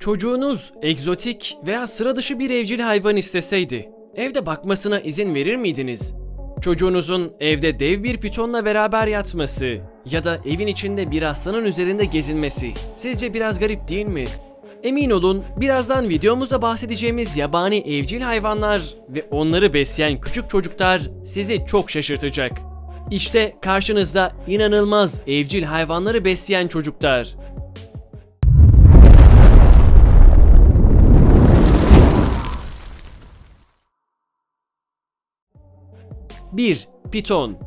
Çocuğunuz egzotik veya sıra dışı bir evcil hayvan isteseydi, evde bakmasına izin verir miydiniz? Çocuğunuzun evde dev bir pitonla beraber yatması ya da evin içinde bir aslanın üzerinde gezinmesi sizce biraz garip değil mi? Emin olun birazdan videomuzda bahsedeceğimiz yabani evcil hayvanlar ve onları besleyen küçük çocuklar sizi çok şaşırtacak. İşte karşınızda inanılmaz evcil hayvanları besleyen çocuklar. 1. Piton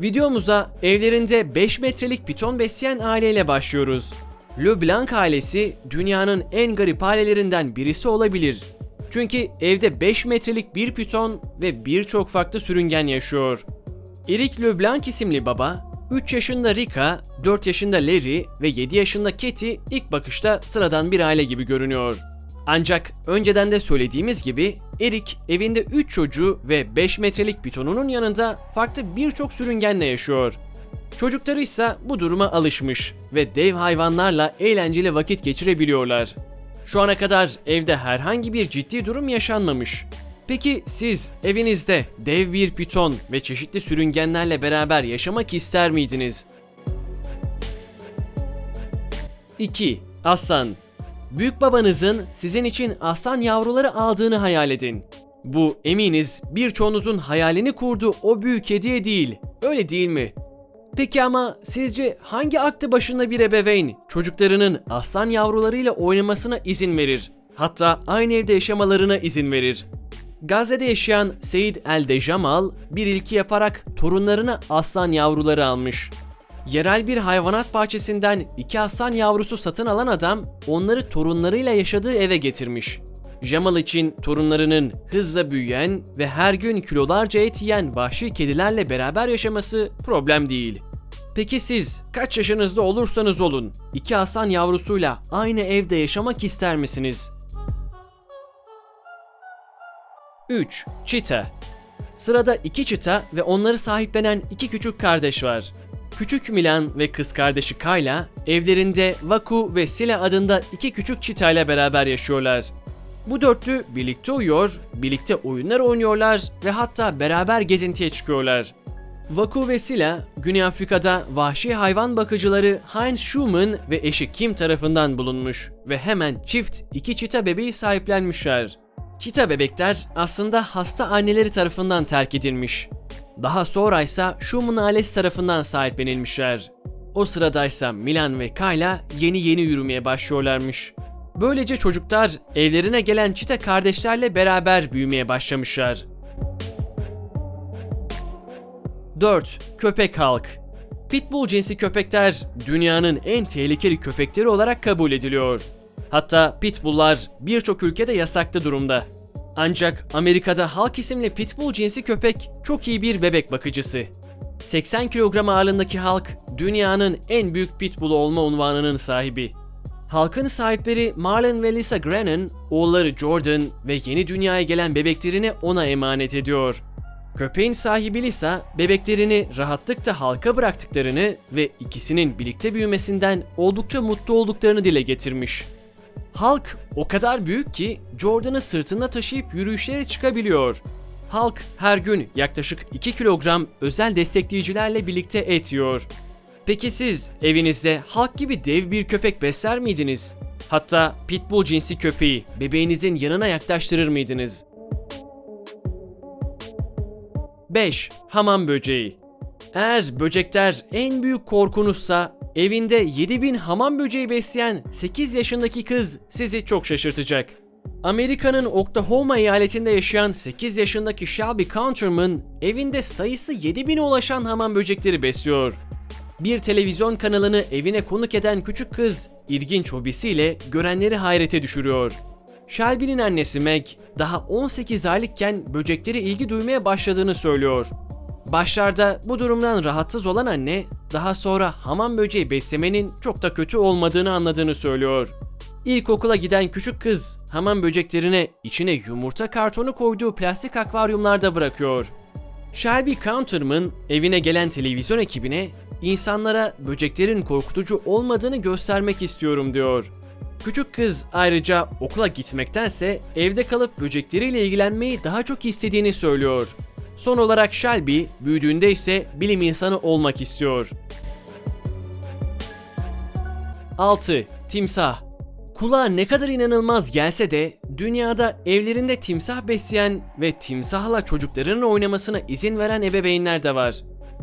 Videomuza evlerinde 5 metrelik piton besleyen aileyle başlıyoruz. LeBlanc ailesi dünyanın en garip ailelerinden birisi olabilir. Çünkü evde 5 metrelik bir piton ve birçok farklı sürüngen yaşıyor. Eric LeBlanc isimli baba, 3 yaşında Rika, 4 yaşında Larry ve 7 yaşında Katie ilk bakışta sıradan bir aile gibi görünüyor. Ancak önceden de söylediğimiz gibi Erik evinde 3 çocuğu ve 5 metrelik pitonunun yanında farklı birçok sürüngenle yaşıyor. Çocukları ise bu duruma alışmış ve dev hayvanlarla eğlenceli vakit geçirebiliyorlar. Şu ana kadar evde herhangi bir ciddi durum yaşanmamış. Peki siz evinizde dev bir piton ve çeşitli sürüngenlerle beraber yaşamak ister miydiniz? 2. Aslan Büyük babanızın sizin için aslan yavruları aldığını hayal edin. Bu eminiz birçoğunuzun hayalini kurduğu o büyük hediye değil. Öyle değil mi? Peki ama sizce hangi aklı başında bir ebeveyn çocuklarının aslan yavrularıyla oynamasına izin verir? Hatta aynı evde yaşamalarına izin verir. Gazze'de yaşayan Seyid El Dejamal bir ilki yaparak torunlarına aslan yavruları almış. Yerel bir hayvanat bahçesinden iki aslan yavrusu satın alan adam onları torunlarıyla yaşadığı eve getirmiş. Jamal için torunlarının hızla büyüyen ve her gün kilolarca et yiyen vahşi kedilerle beraber yaşaması problem değil. Peki siz kaç yaşınızda olursanız olun iki aslan yavrusuyla aynı evde yaşamak ister misiniz? 3. Çita Sırada iki çita ve onları sahiplenen iki küçük kardeş var. Küçük Milan ve kız kardeşi Kayla evlerinde Vaku ve Sila adında iki küçük çitayla beraber yaşıyorlar. Bu dörtlü birlikte uyuyor, birlikte oyunlar oynuyorlar ve hatta beraber gezintiye çıkıyorlar. Vaku ve Sila, Güney Afrika'da vahşi hayvan bakıcıları Heinz Schumann ve eşi Kim tarafından bulunmuş ve hemen çift iki çita bebeği sahiplenmişler. Çita bebekler aslında hasta anneleri tarafından terk edilmiş. Daha sonra ise Schumann ailesi tarafından sahiplenilmişler. O sıradaysa Milan ve Kayla yeni yeni yürümeye başlıyorlarmış. Böylece çocuklar evlerine gelen çita kardeşlerle beraber büyümeye başlamışlar. 4. Köpek halk Pitbull cinsi köpekler dünyanın en tehlikeli köpekleri olarak kabul ediliyor. Hatta pitbulllar birçok ülkede yasaklı durumda. Ancak Amerika'da Halk isimli pitbull cinsi köpek çok iyi bir bebek bakıcısı. 80 kilogram ağırlığındaki Halk dünyanın en büyük pitbull olma unvanının sahibi. Halkın sahipleri Marlon ve Lisa Grennan, oğulları Jordan ve yeni dünyaya gelen bebeklerini ona emanet ediyor. Köpeğin sahibi Lisa, bebeklerini rahatlıkla halka bıraktıklarını ve ikisinin birlikte büyümesinden oldukça mutlu olduklarını dile getirmiş. Hulk o kadar büyük ki Jordan'ı sırtında taşıyıp yürüyüşlere çıkabiliyor. Hulk her gün yaklaşık 2 kilogram özel destekleyicilerle birlikte et yiyor. Peki siz evinizde Hulk gibi dev bir köpek besler miydiniz? Hatta pitbull cinsi köpeği bebeğinizin yanına yaklaştırır mıydınız? 5. Hamam böceği Eğer böcekler en büyük korkunuzsa Evinde 7000 hamam böceği besleyen 8 yaşındaki kız sizi çok şaşırtacak. Amerika'nın Oklahoma eyaletinde yaşayan 8 yaşındaki Shelby Counterman evinde sayısı 7000'e ulaşan hamam böcekleri besliyor. Bir televizyon kanalını evine konuk eden küçük kız ilginç hobisiyle görenleri hayrete düşürüyor. Shelby'nin annesi Meg daha 18 aylıkken böcekleri ilgi duymaya başladığını söylüyor. Başlarda bu durumdan rahatsız olan anne daha sonra hamam böceği beslemenin çok da kötü olmadığını anladığını söylüyor. İlkokula giden küçük kız hamam böceklerine içine yumurta kartonu koyduğu plastik akvaryumlarda bırakıyor. Shelby Counterman evine gelen televizyon ekibine insanlara böceklerin korkutucu olmadığını göstermek istiyorum diyor. Küçük kız ayrıca okula gitmektense evde kalıp böcekleriyle ilgilenmeyi daha çok istediğini söylüyor. Son olarak Shelby büyüdüğünde ise bilim insanı olmak istiyor. 6. Timsah Kulağa ne kadar inanılmaz gelse de dünyada evlerinde timsah besleyen ve timsahla çocuklarının oynamasına izin veren ebeveynler de var.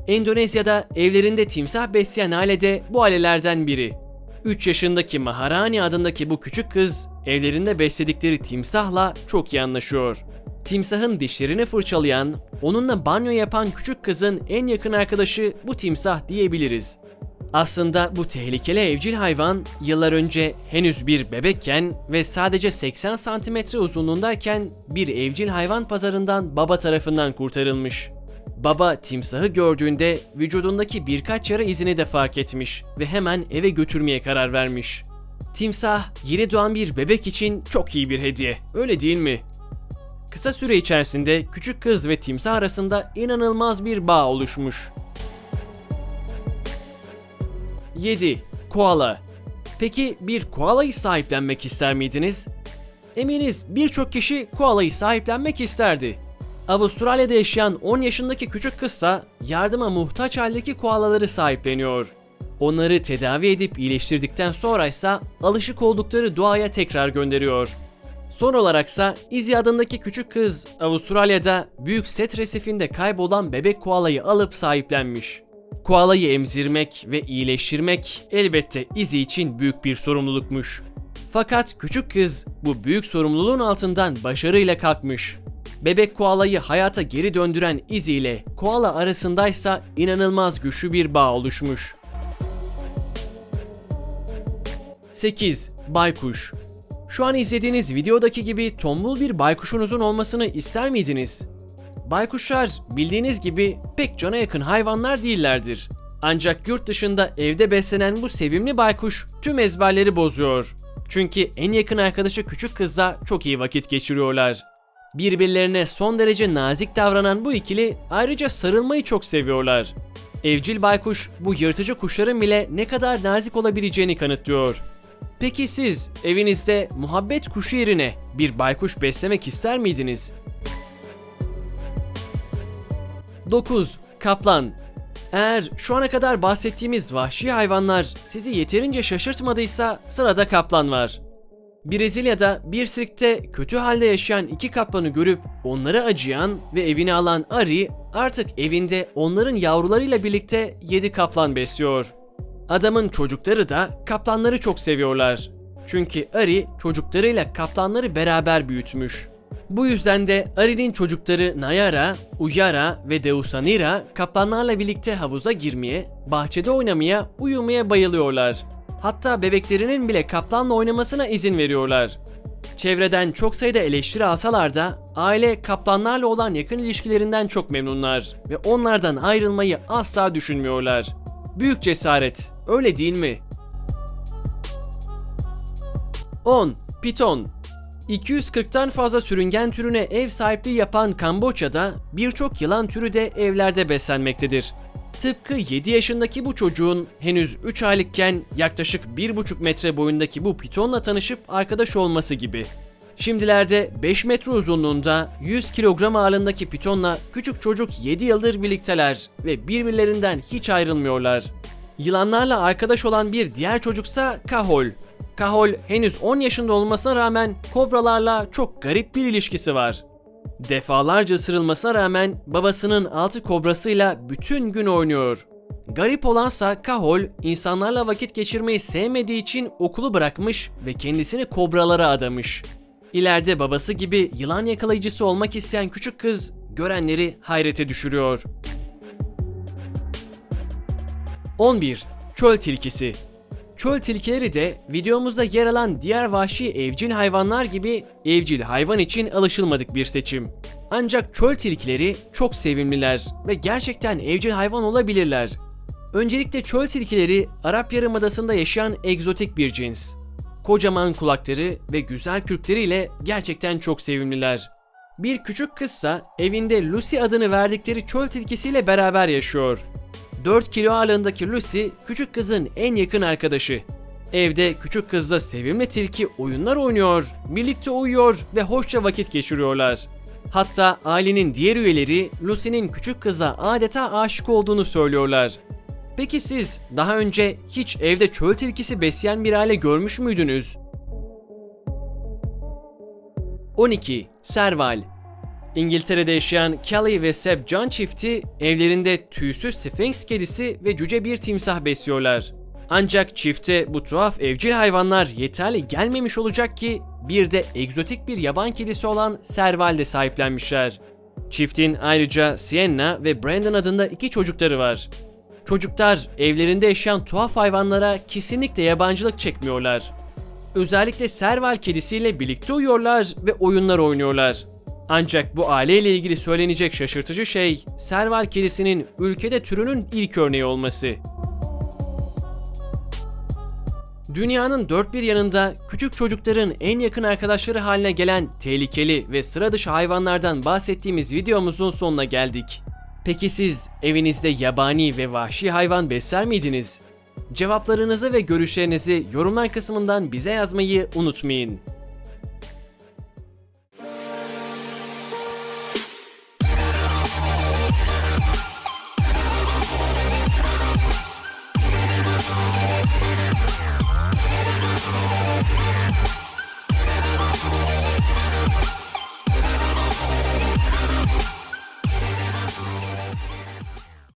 Endonezya'da evlerinde timsah besleyen aile de bu ailelerden biri. 3 yaşındaki Maharani adındaki bu küçük kız evlerinde besledikleri timsahla çok iyi anlaşıyor. Timsahın dişlerini fırçalayan, onunla banyo yapan küçük kızın en yakın arkadaşı bu timsah diyebiliriz. Aslında bu tehlikeli evcil hayvan yıllar önce henüz bir bebekken ve sadece 80 santimetre uzunluğundayken bir evcil hayvan pazarından baba tarafından kurtarılmış. Baba timsahı gördüğünde vücudundaki birkaç yara izini de fark etmiş ve hemen eve götürmeye karar vermiş. Timsah yeni doğan bir bebek için çok iyi bir hediye, öyle değil mi? Kısa süre içerisinde küçük kız ve timsah arasında inanılmaz bir bağ oluşmuş. 7. Koala Peki bir koalayı sahiplenmek ister miydiniz? Eminiz birçok kişi koalayı sahiplenmek isterdi. Avustralya'da yaşayan 10 yaşındaki küçük kızsa yardıma muhtaç haldeki koalaları sahipleniyor. Onları tedavi edip iyileştirdikten sonra ise alışık oldukları doğaya tekrar gönderiyor. Son olaraksa Izzy adındaki küçük kız Avustralya'da büyük set resifinde kaybolan bebek koalayı alıp sahiplenmiş. Koalayı emzirmek ve iyileştirmek elbette Izzy için büyük bir sorumlulukmuş. Fakat küçük kız bu büyük sorumluluğun altından başarıyla kalkmış. Bebek koalayı hayata geri döndüren Izzy ile koala arasındaysa inanılmaz güçlü bir bağ oluşmuş. 8. Baykuş Şu an izlediğiniz videodaki gibi tombul bir baykuşunuzun olmasını ister miydiniz? Baykuşlar bildiğiniz gibi pek cana yakın hayvanlar değillerdir. Ancak yurt dışında evde beslenen bu sevimli baykuş tüm ezberleri bozuyor. Çünkü en yakın arkadaşı küçük kızla çok iyi vakit geçiriyorlar. Birbirlerine son derece nazik davranan bu ikili ayrıca sarılmayı çok seviyorlar. Evcil baykuş bu yırtıcı kuşların bile ne kadar nazik olabileceğini kanıtlıyor. Peki siz evinizde muhabbet kuşu yerine bir baykuş beslemek ister miydiniz? 9. Kaplan Eğer şu ana kadar bahsettiğimiz vahşi hayvanlar sizi yeterince şaşırtmadıysa sırada kaplan var. Brezilya'da bir sirkte kötü halde yaşayan iki kaplanı görüp onlara acıyan ve evine alan Ari artık evinde onların yavrularıyla birlikte 7 kaplan besliyor. Adamın çocukları da kaplanları çok seviyorlar. Çünkü Ari çocuklarıyla kaplanları beraber büyütmüş. Bu yüzden de Ari'nin çocukları Nayara, Uyara ve Deusanira kaplanlarla birlikte havuza girmeye, bahçede oynamaya, uyumaya bayılıyorlar. Hatta bebeklerinin bile kaplanla oynamasına izin veriyorlar. Çevreden çok sayıda eleştiri alsalar da aile kaplanlarla olan yakın ilişkilerinden çok memnunlar ve onlardan ayrılmayı asla düşünmüyorlar. Büyük cesaret, öyle değil mi? 10. Piton 240'tan fazla sürüngen türüne ev sahipliği yapan Kamboçya'da birçok yılan türü de evlerde beslenmektedir. Tıpkı 7 yaşındaki bu çocuğun henüz 3 aylıkken yaklaşık 1,5 metre boyundaki bu pitonla tanışıp arkadaş olması gibi. Şimdilerde 5 metre uzunluğunda 100 kilogram ağırlığındaki pitonla küçük çocuk 7 yıldır birlikteler ve birbirlerinden hiç ayrılmıyorlar. Yılanlarla arkadaş olan bir diğer çocuksa Kahol. Kahol henüz 10 yaşında olmasına rağmen kobralarla çok garip bir ilişkisi var. Defalarca ısırılmasına rağmen babasının altı kobrasıyla bütün gün oynuyor. Garip olansa Kahol insanlarla vakit geçirmeyi sevmediği için okulu bırakmış ve kendisini kobralara adamış. İleride babası gibi yılan yakalayıcısı olmak isteyen küçük kız görenleri hayrete düşürüyor. 11. Çöl tilkisi Çöl tilkileri de videomuzda yer alan diğer vahşi evcil hayvanlar gibi evcil hayvan için alışılmadık bir seçim. Ancak çöl tilkileri çok sevimliler ve gerçekten evcil hayvan olabilirler. Öncelikle çöl tilkileri Arap Yarımadası'nda yaşayan egzotik bir cins. Kocaman kulakları ve güzel kürkleriyle gerçekten çok sevimliler. Bir küçük kızsa evinde Lucy adını verdikleri çöl tilkisiyle beraber yaşıyor. 4 kilo ağırlığındaki Lucy küçük kızın en yakın arkadaşı. Evde küçük kızla sevimli tilki oyunlar oynuyor, birlikte uyuyor ve hoşça vakit geçiriyorlar. Hatta ailenin diğer üyeleri Lucy'nin küçük kıza adeta aşık olduğunu söylüyorlar. Peki siz daha önce hiç evde çöl tilkisi besleyen bir aile görmüş müydünüz? 12. Serval İngiltere'de yaşayan Kelly ve Seb John çifti evlerinde tüysüz Sphinx kedisi ve cüce bir timsah besliyorlar. Ancak çifte bu tuhaf evcil hayvanlar yeterli gelmemiş olacak ki bir de egzotik bir yaban kedisi olan Serval de sahiplenmişler. Çiftin ayrıca Sienna ve Brandon adında iki çocukları var. Çocuklar evlerinde yaşayan tuhaf hayvanlara kesinlikle yabancılık çekmiyorlar. Özellikle Serval kedisiyle birlikte uyuyorlar ve oyunlar oynuyorlar. Ancak bu aileyle ilgili söylenecek şaşırtıcı şey Serval kedisinin ülkede türünün ilk örneği olması. Dünyanın dört bir yanında küçük çocukların en yakın arkadaşları haline gelen tehlikeli ve sıra dışı hayvanlardan bahsettiğimiz videomuzun sonuna geldik. Peki siz evinizde yabani ve vahşi hayvan besler miydiniz? Cevaplarınızı ve görüşlerinizi yorumlar kısmından bize yazmayı unutmayın.